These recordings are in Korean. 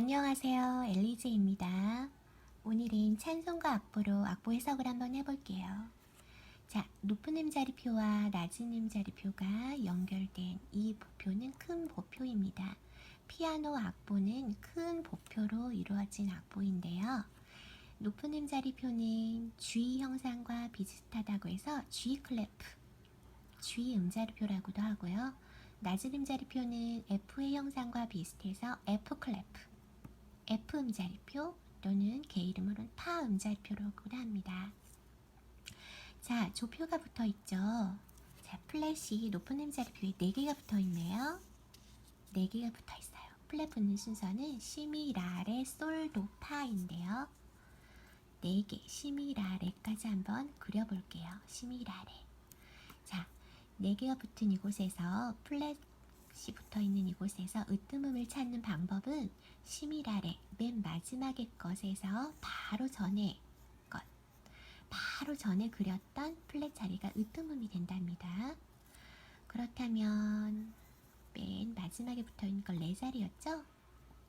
안녕하세요. 엘리제입니다. 오늘은 찬송가 악보로 악보 해석을 한번 해볼게요. 자, 높은 음자리표와 낮은 음자리표가 연결된 이 보표는 큰 보표입니다. 피아노 악보는 큰 보표로 이루어진 악보인데요. 높은 음자리표는 G 형상과 비슷하다고 해서 G 클래프, G 음자리표라고도 하고요. 낮은 음자리표는 F의 형상과 비슷해서 F 클래프, F 음자리표 또는 개 이름으로는 파 음자리표라고도 합니다. 자, 조표가 붙어 있죠. 자, 플랫이 높은 음자리표에 4개가 붙어 있네요. 4개가 붙어 있어요. 플랫 붙는 순서는 시미, 라, 레, 솔, 도, 파인데요. 4개, 시미, 라, 레까지 한번 그려볼게요. 시미, 라, 레. 자, 4개가 붙은 이곳에서 플랫 이 붙어 있는 이곳에서 으뜸음을 찾는 방법은 시미라레 맨 마지막의 것에서 바로 전에 것 바로 전에 그렸던 플랫 자리가 으뜸음이 된답니다. 그렇다면 맨 마지막에 붙어 있는 건레 자리였죠?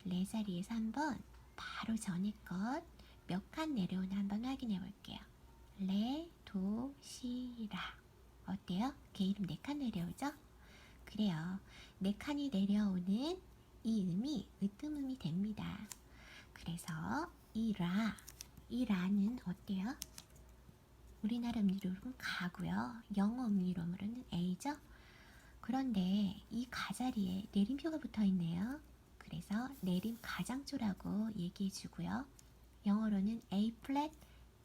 레 자리에서 한번 바로 전에 것 몇 칸 내려오나 한번 확인해 볼게요. 레, 도, 시, 라. 어때요? 개 이름 4칸 내려오죠? 그래요. 4칸이 내려오는 이 음이 으뜸음이 됩니다. 그래서 이 라, 이 라는 어때요? 우리나라 음리로는 가고요. 영어 음리로는 A죠? 그런데 이 가자리에 내림표가 붙어 있네요. 그래서 내림 가장조라고 얘기해 주고요. 영어로는 A flat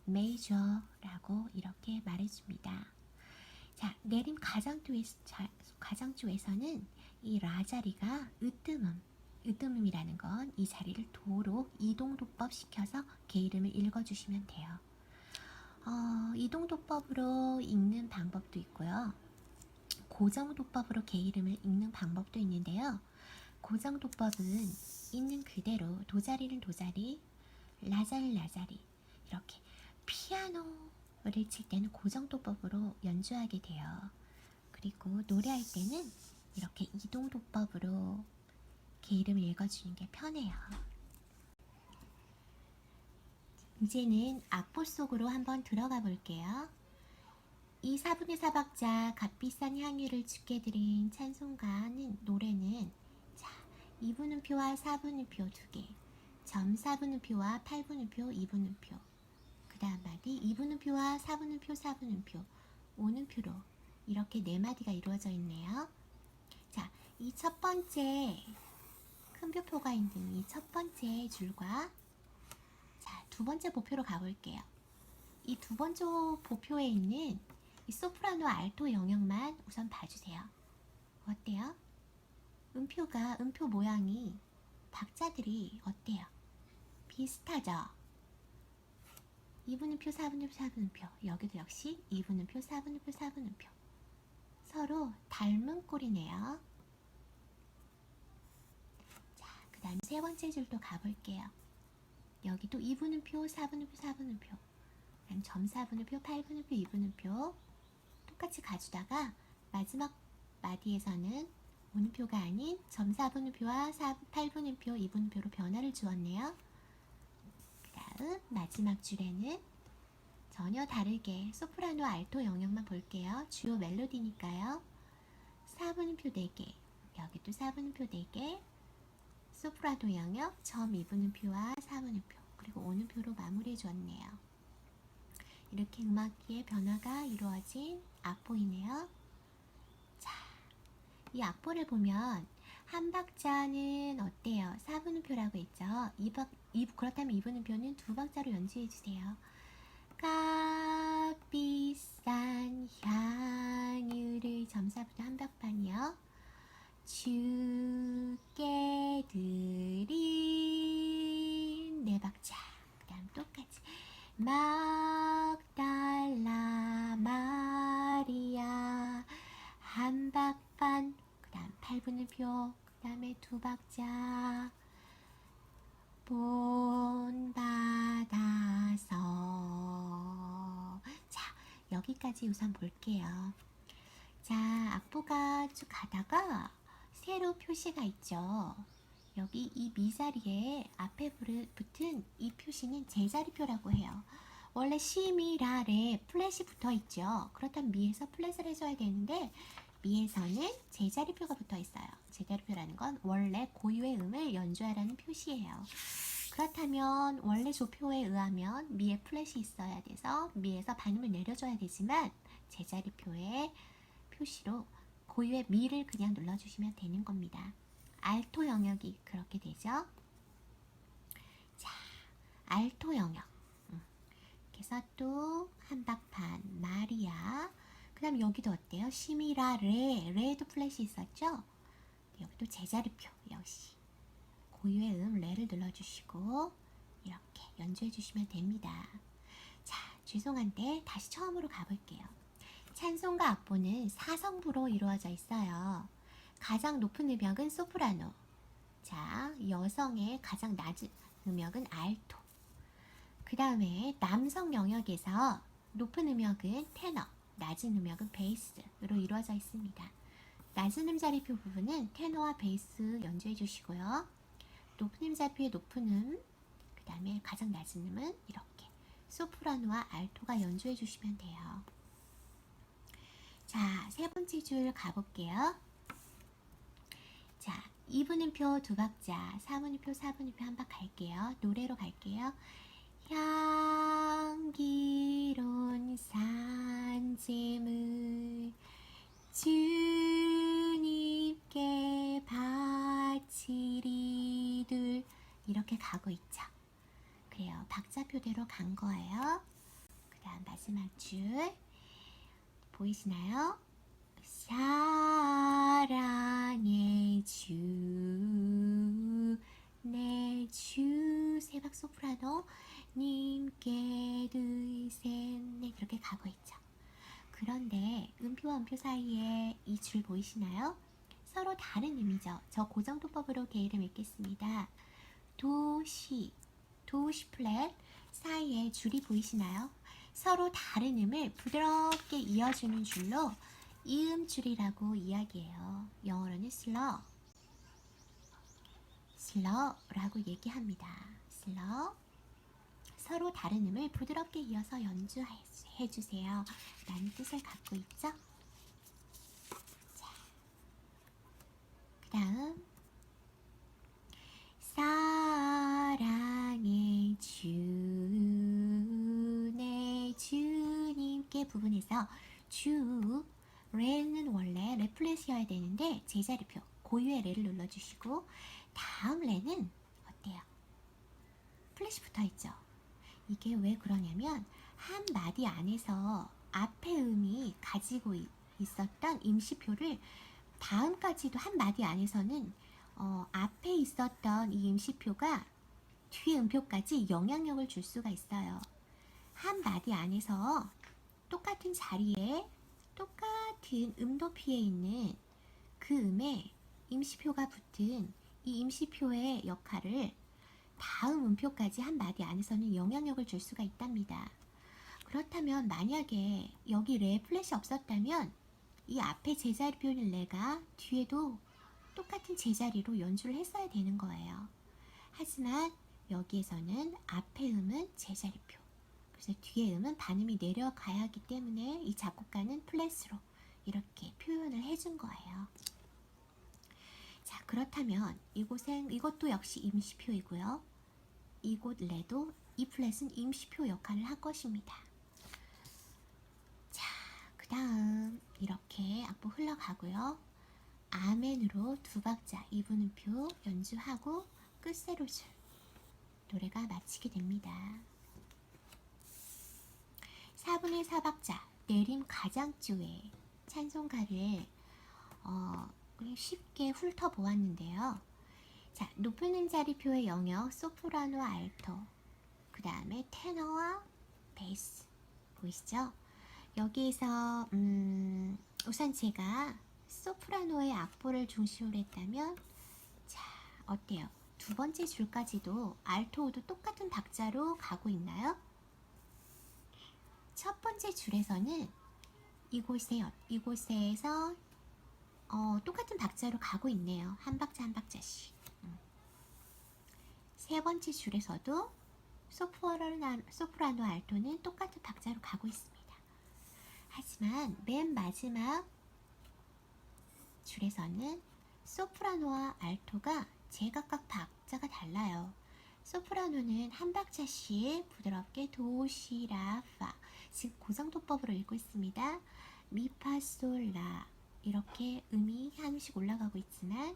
major라고 이렇게 말해 줍니다. 자, 내림 가장조에서, 자, 가장조에서는 이 라 자리가 으뜸음, 으뜸음이라는 건 이 자리를 도로 이동도법 시켜서 개 이름을 읽어주시면 돼요. 어, 이동도법으로 읽는 방법도 있고요. 고정도법으로 개 이름을 읽는 방법도 있는데요. 고정도법은 있는 그대로 도자리는 도자리, 라자리는 라자리 이렇게 피아노 를칠 때는 고정도법으로 연주하게 돼요. 그리고 노래할 때는 이렇게 이동도법으로 개 이름을 읽어주는 게 편해요. 이제는 악보 속으로 한번 들어가 볼게요. 이 사분의 사박자 값비싼 향유를 주께 드린 찬송가는 노래는 자 2분음표와 4분음표 두 개, 점 4분음표와 8분음표, 2분음표 그 다음 마디 2분음표와 4분음표, 4분음표, 5분음표로 이렇게 네 마디가 이루어져 있네요. 자, 이 첫 번째 큰 표표가 있는 이 첫 번째 줄과 자, 두 번째 보표로 가볼게요. 이 두 번째 보표에 있는 이 소프라노 알토 영역만 우선 봐주세요. 어때요? 음표가 음표 모양이 박자들이 어때요? 비슷하죠? 2분음표, 4분음표, 4분음표 여기도 역시 2분음표, 4분음표, 4분음표 서로 닮은 꼴이네요. 자, 그 다음 세 번째 줄도 가볼게요. 여기도 2분음표, 4분음표, 4분음표 그다음 점 4분음표, 8분음표, 2분음표 똑같이 가주다가 마지막 마디에서는 오는표가 아닌 점 4분음표와 4, 8분음표, 2분음표로 변화를 주었네요. 그 다음 마지막 줄에는 전혀 다르게 소프라노 알토 영역만 볼게요. 주요 멜로디니까요. 4분음표 4개, 여기도 4분음표 4개, 소프라노 영역, 점 2분음표와 4분음표, 그리고 오는표로 마무리해 주었네요. 이렇게 음악기의 변화가 이루어진 악보이네요. 자, 이 악보를 보면 한 박자는 어때요? 4분음표라고 했죠? 이 박, 이, 그렇다면 2분음표는 두 박자로 연주해 주세요. 값비싼 향유를 점사부터 한 벽반이요. 주께 드린 네 박자. 그 다음 똑같이 막달라 마리아 한 박반 그 다음 8분음표 그 다음에 두 박자 본받아서 자 여기까지 우선 볼게요 자 악보가 쭉 가다가 세로 표시가 있죠 여기 이 미자리에 앞에 붙은 이 표시는 제자리표라고 해요. 원래 시미라레 플랫이 붙어 있죠. 그렇다면 미에서 플랫을 해줘야 되는데 미에서는 제자리표가 붙어 있어요. 제자리표라는 건 원래 고유의 음을 연주하라는 표시예요. 그렇다면 원래 조표에 의하면 미에 플랫이 있어야 돼서 미에서 반음을 내려줘야 되지만 제자리표의 표시로 고유의 미를 그냥 눌러주시면 되는 겁니다. 알토 영역이 그렇게 되죠. 자, 알토 영역. 음. 그래서 또 한박판 마리아. 그다음 여기도 어때요? 시미라 레 레도 플랫이 있었죠? 여기도 제자리표 역시 고유의 음 레를 눌러주시고 이렇게 연주해 주시면 됩니다. 자, 죄송한데 다시 처음으로 가볼게요. 찬송가 악보는 사성부로 이루어져 있어요. 가장 높은 음역은 소프라노. 자, 여성의 가장 낮은 음역은 알토. 그 다음에 남성 영역에서 높은 음역은 테너, 낮은 음역은 베이스로 이루어져 있습니다. 낮은 음자리표 부분은 테너와 베이스 연주해 주시고요. 높은 음자리표의 높은 음, 그 다음에 가장 낮은 음은 이렇게 소프라노와 알토가 연주해 주시면 돼요. 자, 세 번째 줄 가볼게요. 자, 2분음표 두 박자, 3분음표, 4분음표 한 박 갈게요. 노래로 갈게요. 향기로운 산재물 주님께 바치리둘 이렇게 가고 있죠. 그래요. 박자표대로 간 거예요. 그 다음 마지막 줄 보이시나요? 사랑의 주, 내 주, 세박 소프라노, 님께 둘셋넷 이렇게 가고 있죠. 그런데 음표와 음표 사이에 이 줄 보이시나요? 서로 다른 의미죠. 저 고정도법으로 개를 읽겠습니다. 도시, 도시 플랫 사이에 줄이 보이시나요? 서로 다른 음을 부드럽게 이어주는 줄로 이음줄이라고 이야기해요. 영어로는 슬러, 슬러라고 얘기합니다. 슬러. 서로 다른 음을 부드럽게 이어서 연주해 주세요. 라는 뜻을 갖고 있죠. 자, 그 다음 사랑의 주, 내 주님께 부분에서 주, 레는 원래 레 플랫이어야 되는데 제자리표 고유의 레를 눌러주시고 다음 레는 어때요? 플랫이 붙어있죠? 이게 왜 그러냐면 한 마디 안에서 앞의 음이 가지고 이- 있었던 임시표를 다음까지도 한 마디 안에서는 어, 앞에 있었던 이 임시표가 뒤에 음표까지 영향력을 줄 수가 있어요. 한 마디 안에서 똑같은 자리에 똑같은 음 높이에 있는 그 음에 임시표가 붙은 이 임시표의 역할을 다음 음표까지 한 마디 안에서는 영향력을 줄 수가 있답니다. 그렇다면 만약에 여기 레 플랫이 없었다면 이 앞에 제자리표는 레가 뒤에도 똑같은 제자리로 연주를 했어야 되는 거예요. 하지만 여기에서는 앞의 음은 제자리표. 그래서 뒤에 음은 반음이 내려가야 하기 때문에 이 작곡가는 플랫으로 이렇게 표현을 해준 거예요. 자, 그렇다면 이곳엔 이것도 역시 임시표이고요. 이곳 레도 이 플랫은 임시표 역할을 할 것입니다. 자, 그 다음 이렇게 악보 흘러가고요. 아멘으로 두 박자 2분음표 연주하고 끝세로 줄 노래가 마치게 됩니다. 4분의 4박자 내림 가장조의 찬송가를 쉽게 훑어보았는데요. 자, 높은 음자리표의 영역 소프라노 알토 그 다음에 테너와 베이스 보이시죠? 여기에서 음, 우선 제가 소프라노의 악보를 중심으로 했다면 자 어때요? 두 번째 줄까지도 알토도 똑같은 박자로 가고 있나요? 첫 번째 줄에서는 이곳에 이곳에서 어, 똑같은 박자로 가고 있네요. 한 박자 한 박자씩. 음. 세 번째 줄에서도 소프라노, 소프라노 알토는 똑같은 박자로 가고 있습니다. 하지만 맨 마지막 줄에서는 소프라노와 알토가 제각각 박자가 달라요. 소프라노는 한 박자씩 부드럽게 도, 시, 라, 파 지금 고정도법으로 읽고 있습니다. 미, 파, 솔, 라 이렇게 음이 한씩 올라가고 있지만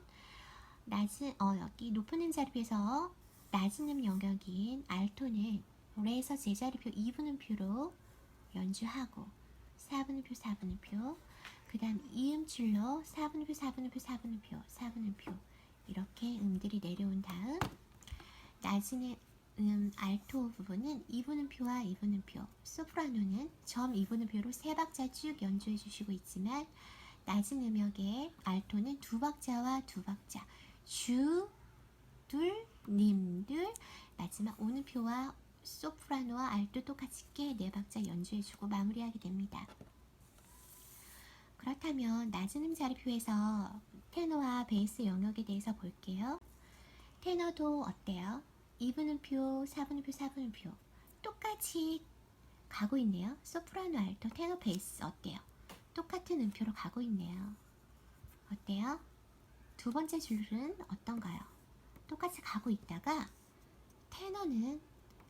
낮은 어 여기 높은 음자리 비해서 낮은 음 영역인 알토는 레에서 제자리표 2분음표로 연주하고 4분음표 4분음표 그 다음 이음줄로 4분음표 4분음표 4분음표 4분음표 이렇게 음들이 내려온 다음 낮은 음 알토 부분은 2분음표와 2분음표 소프라노는 점 2분음표로 세 박자 쭉 연주해 주시고 있지만 낮은 음역의 알토는 두 박자와 두 박자 주, 둘, 님들 마지막 오는 표와 소프라노와 알토 똑같이 깨네 박자 연주해주고 마무리하게 됩니다. 그렇다면 낮은 음 자리표에서 테너와 베이스 영역에 대해서 볼게요. 테너도 어때요? 2분음표, 4분음표, 4분음표 똑같이 가고 있네요. 소프라노, 알토, 테너, 베이스 어때요? 똑같은 음표로 가고 있네요. 어때요? 두 번째 줄은 어떤가요? 똑같이 가고 있다가 테너는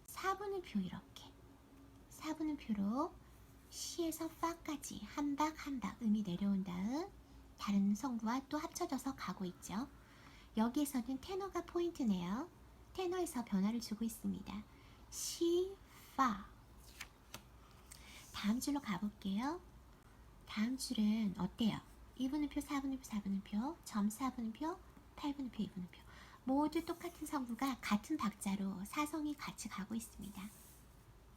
4분음표 이렇게 4분음표로 시에서 파까지 한 박 한 박 음이 내려온 다음 다른 성부와 또 합쳐져서 가고 있죠. 여기에서는 테너가 포인트네요. 테너에서 변화를 주고 있습니다. 시, 파. 다음 줄로 가볼게요. 다음 줄은 어때요? 2분음표, 4분음표, 4분음표, 점 4분음표, 8분음표, 2분음표 모두 똑같은 성부가 같은 박자로 사성이 같이 가고 있습니다.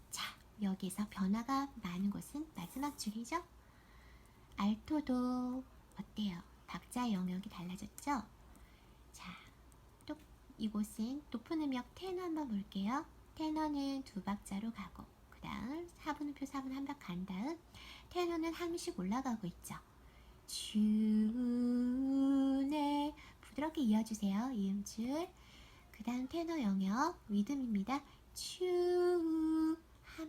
자, 여기서 변화가 많은 곳은 마지막 줄이죠? 알토도 어때요? 박자 영역이 달라졌죠? 자, 또 이곳은 높은 음역 테너 한번 볼게요. 테너는 두 박자로 가고 그 다음 4분음표 4분 한 박 간 다음 테너는 한씩 올라가고 있죠. 주네 부드럽게 이어주세요. 이음줄 그 다음 테너 영역 리듬입니다. 주한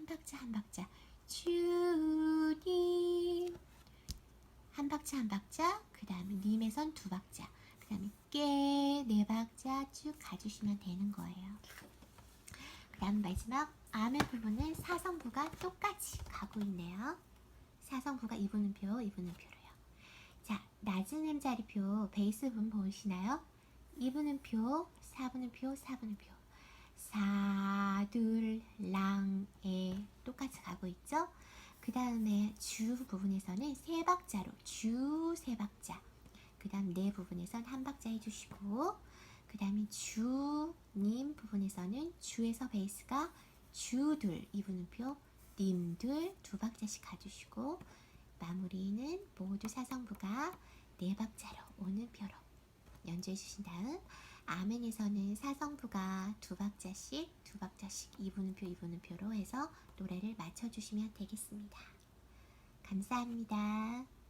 박자 한 박자 주님 한 박자 한 박자 그 다음에 님에선 두 박자 그 다음에 깨 네 박자 쭉 가주시면 되는 거예요. 그 다음 마지막 아멘 부분은 사성부가 똑같이 가고 있네요. 사성부가 2분음표 2분음표로요. 자 낮은 음자리표 베이스 부분 보이시나요? 2분음표 4분음표 4분음표 사 둘 랑 에 똑같이 가고 있죠. 그 다음에 주 부분에서는 세 박자로 주 세 박자. 그 다음 네 부분에선 한 박자 해주시고 그 다음에 주님 부분에서는 주에서 베이스가 주둘 이분음표 님들 두 박자씩 가주시고 마무리는 모두 사성부가 네 박자로 오는 표로 연주해 주신 다음 아멘에서는 사성부가 두 박자씩 두 박자씩 이분음표 이분음표로 해서 노래를 맞춰 주시면 되겠습니다. 감사합니다.